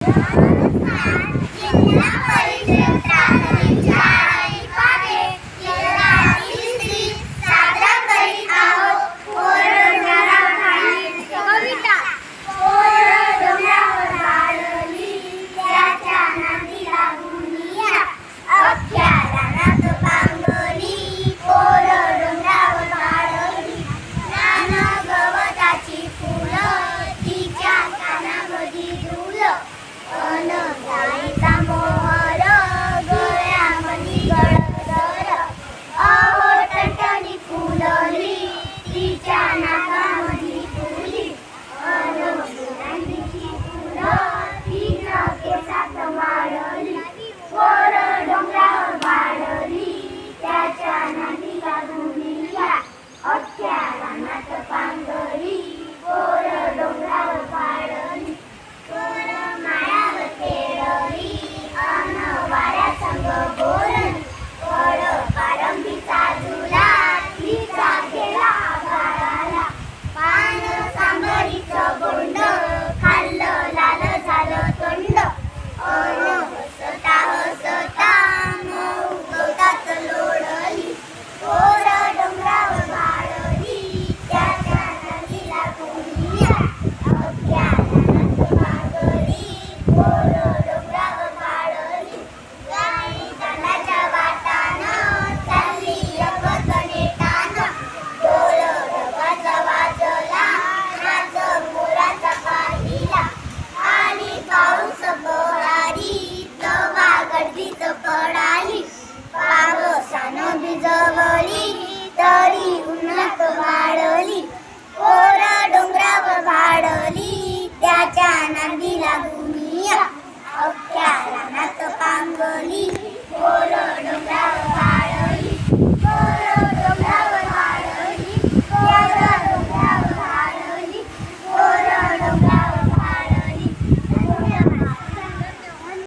我打你。पडाली. पावसानं भिजवली तरी उन्हात वाढली. पोर डोंगरावर भाडली त्याच्या नांदीला भूमिया अख्या रानात पांगली. पोर